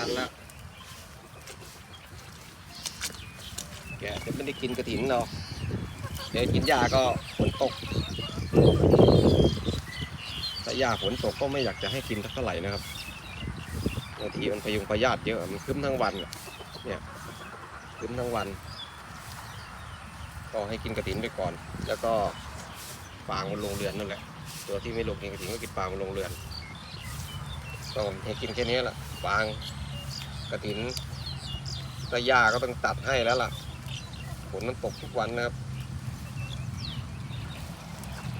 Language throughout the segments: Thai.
ันแล้วแกจะไม่ได้กินกระถินหรอกเดี๋ยวกินหญ้าก็ฝนตกแต่หญ้าฝนตกก็ไม่อยากจะให้กินสักเท่าไหร่นะครับบางทีมันพยุงพยาธิเยอะมันคึ้มทั้งวันเนี่ยคึ้มทั้งวัน ก็ให้กินกระถินไปก่อน แล้วก็ฟางมันลงเรือนนั่นแหละ ตัวที่ไม่ลงกินกระถินก็กินฟางมันลงเรือนก็ให้กินแค่นี้แหละฟาง กระถินตะหญ้าก็ต้องตัดให้แล้วล่ะฝนมันตกทุกวันนะครับ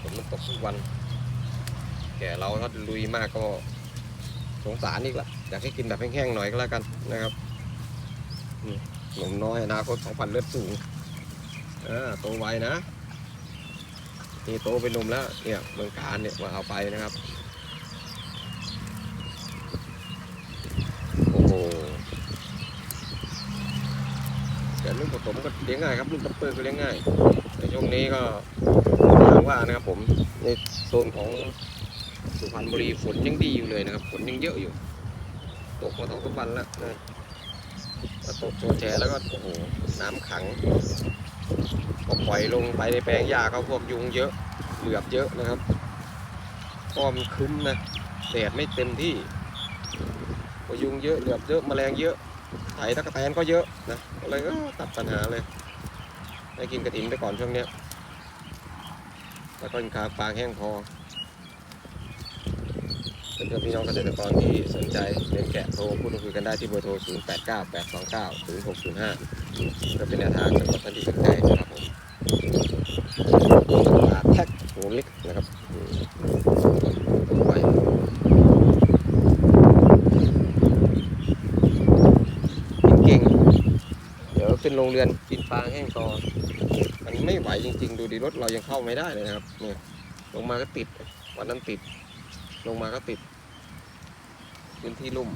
ฝนมันตกทุกวัน แก่เราถ้าลุยมากก็สงสารอีกละอยากให้กินแบบแห้งๆหน่อยก็แล้วกันนะครับหนุ่มน้อยอนาคตสองพันเลือดสูงอ่าโตไวนะนี่โตเป็นหนุ่มแล้วเนี่ยเมืองการเนี่ยมาเอาไปนะครับ โอ้โห แต่ ลูกผสมก็เลี้ยงง่ายครับลูกตับเปิลก็เลี้ยงง่ายในช่วงนี้ก็อย่างว่านะครับผมในโซนของสุพรรณบุรีฝนยังดีอยู่เลยนะครับฝนยังเยอะอยู่ ตกมาทั้งทุกวันแล้วนะตกโชว์แฉแล้วก็โอ้โหน้ำขังก็ปล่อยลงไปในแปลงหญ้าก็พวกยุงเยอะเหลือบเยอะนะครับก็มันครึ้มนะแดดไม่เต็มที่ก็ยุงเยอะเหลือบเยอะแมลงเยอะ ไถตะกแตนก็เยอะนะก็เลยก็ตัดปัญหาเลย ได้กินกระถินไปก่อนช่วงเนี้ยแล้วก็กินคาฟางแห้งพอเพื่อนพี่น้องเกษตรกรที่สนใจเลี้ยงแกะโทรพูดคุยกันได้ที่เบอร์โทร 0 8 9 8 2 9 0 6 0 5ก็เป็นแนวทางสำหรับท่านที่สนใจนะครับผมปลาแท็กหัวเล็กนะครับอืมตัวไว กินเก่ง เดี๋ยว ขึ้นโรงเรือนกินฟางแห้งต่อมันไม่ไหวจริง ๆ ดูดิรถเรายังเข้าไม่ได้เลยนะครับเนี่ยลงมาก็ติดวันนั้นติด ลงมาก็ติดพื้นที่ลุ่ม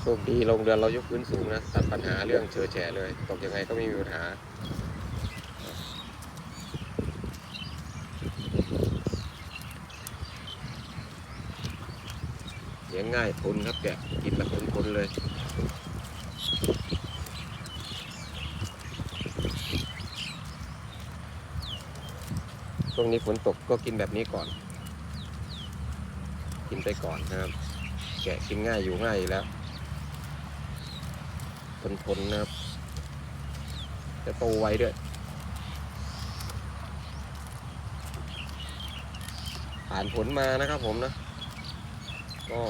โชคดีโรงเรือนเรายกพื้นสูงนะตัดปัญหาเรื่องเชอแฉะเลย ตกยังไงก็ไม่มีปัญหาเลี้ยงง่ายทนครับแกะกินแบบทนๆเลย ช่วงนี้ฝนตกก็กินแบบนี้ก่อน กินไปก่อนนะครับ แกะกินง่ายอยู่ง่ายแล้วทนๆนะครับ จะโตไวด้วยผ่านผลมานะครับผมนะ ก็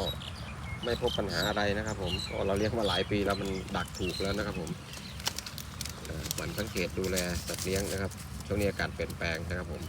ไม่พบปัญหาอะไรนะครับ ผมก็เราเลี้ยงมาหลายปีแล้วมันดักถูกแล้วนะครับ ผมหมันสังเกตดูแลสัตว์เลี้ยงนะครับช่วงนี้อากาศเปลี่ยนแปลงนะครับผม